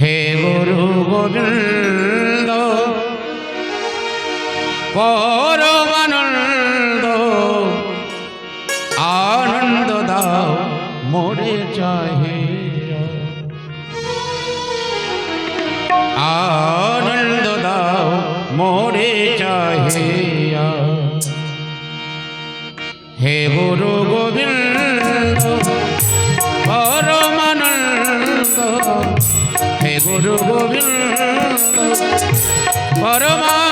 হে গুরু গোবিন্দ পরমানন্দ আনন্দ দাও মোরে চাহে। আনন্দ দাও মোরে চাহে। হে গুরু গোবিন্দ গুরু গোবিন্দ। পরমানন্দ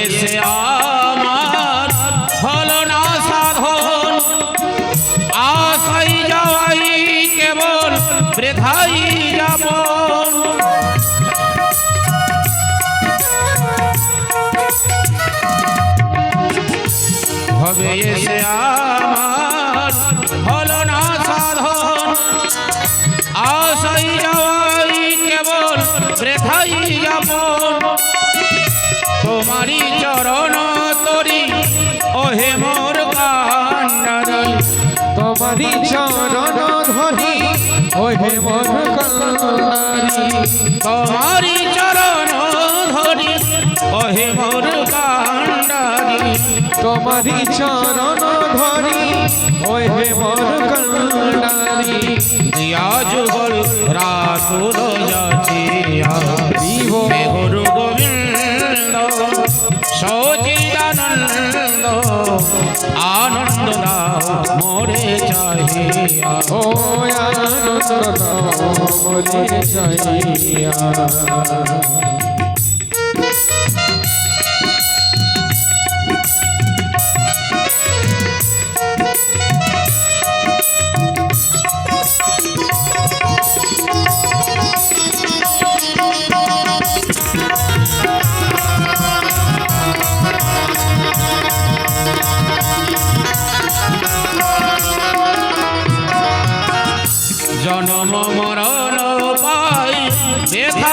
এসে আমার। হলো না সাধন। আশাই যাওয়াই কেবল বৃথাই যাব হবে এসে আমার চরণ তরি ওহে মোর কান্ডারি তোমারি চরণ ধরি ওহে মন কল্যাণী। তোমারি চরণ ধরি ওহে মোর কান্ডারি তোমারি চরণ ধরি ওহে মন কল্যাণী। দিয়া যুগল রাতুল যাচিয়া দিব গুরু আনন্দ দাও মোরে চাহিয়া। ও আনন্দ দাও চাইয়া জনম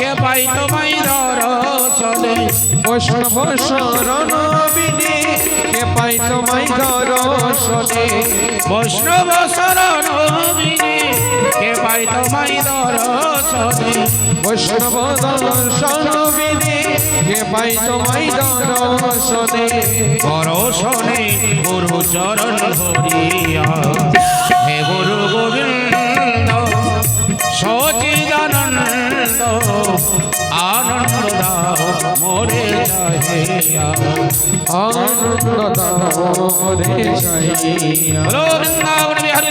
কে পাই তোমায় দর্শনে বৈষ্ণব শরণ বিনে কে পাই তোমায় দর্শনে বৈষ্ণব শরণ বিনে কে পাই তোমায় দর্শনে বৈষ্ণব দর্শন বিনে কে পাই তোমায় দর্শনে পরশনে গুরু চরণ ধরিয়া সাইয়া আনন্দ দাও রে সাইয়া বলো বৃন্দাবন বিহারী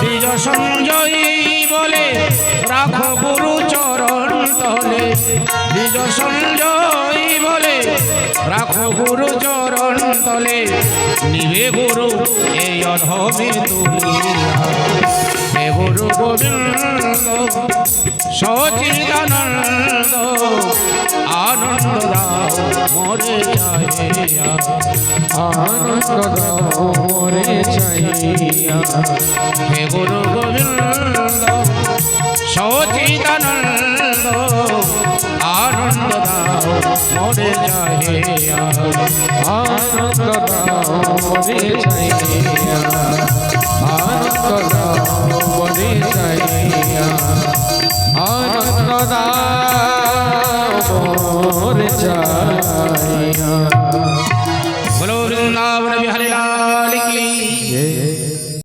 বীজ সঞ্জয়ী বলে রাখ গুরু চরণ তলে। বীজ সঞ্জয়ী বলে রাখো গুরু চরণ তলে, নিবে গুরু এই অধমে তুলিয়া হে গুরু গোবিন্দ, সচিদানন্দ আনন্দ দাও মোরে চাহিয়া আনন্দ দাও মোরে চাইয়া হে গুরু গোবিন্দ, সচিদানন্দ আনন্দ দাও মনে চাইয়া আনন্দ দাও মনে চাইয়া